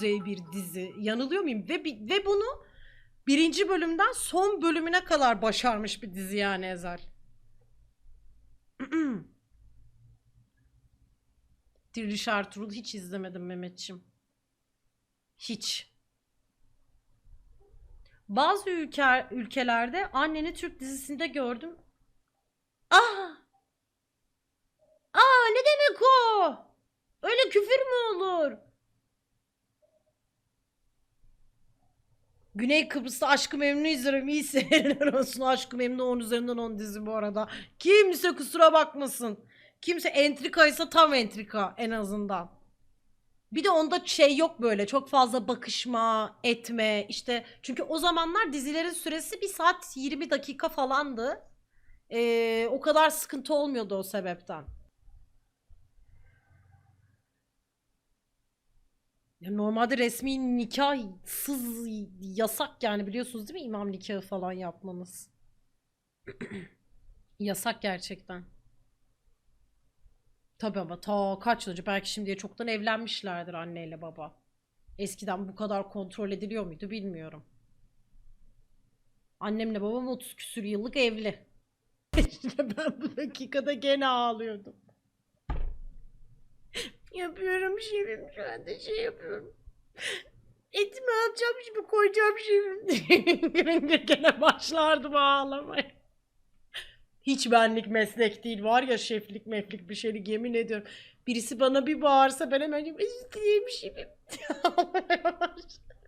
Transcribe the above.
düzey bir dizi. Yanılıyor muyum? Ve ve bunu birinci bölümden son bölümüne kadar başarmış bir dizi yani Ezel. Diriliş Ertuğrul hiç izlemedim Mehmetçim. Hiç. Bazı ülke, ülkelerde anneni Türk dizisinde gördüm. Ah! Aa ne demek o? Öyle küfür mü olur? Güney Kıbrıs'ta Aşkı Memnu izlerim. İyi seyirler olsun. Aşkı Memnu 10 üzerinden 10 dizi bu arada. Kimse kusura bakmasın. Kimse entrika ise tam entrika en azından. Bir de onda şey yok böyle çok fazla bakışma, etme işte. Çünkü o zamanlar dizilerin süresi 1 saat 20 dakika falandı. Ee, o kadar sıkıntı olmuyordu o sebepten. Normalde resmi nikahsız yasak yani biliyorsunuz değil mi imam nikahı falan yapmanız. Yasak gerçekten. Tabii ama ta kaç yıl önce belki şimdiye çoktan evlenmişlerdir anneyle baba. Eskiden bu kadar kontrol ediliyor muydu bilmiyorum. Annemle babam 30 küsür yıllık evli. İşte ben bu dakikada gene ağlıyordum. Yapıyorum şefim şu anda şey yapıyorum. Etimi alacağım şimdi koyacağım şefim. gene başlardım ağlamaya. Hiç benlik meslek değil var ya şeflik meflik bir şeylik yemin ediyorum. Birisi bana bir bağırsa ben hemen diyeyim şefim.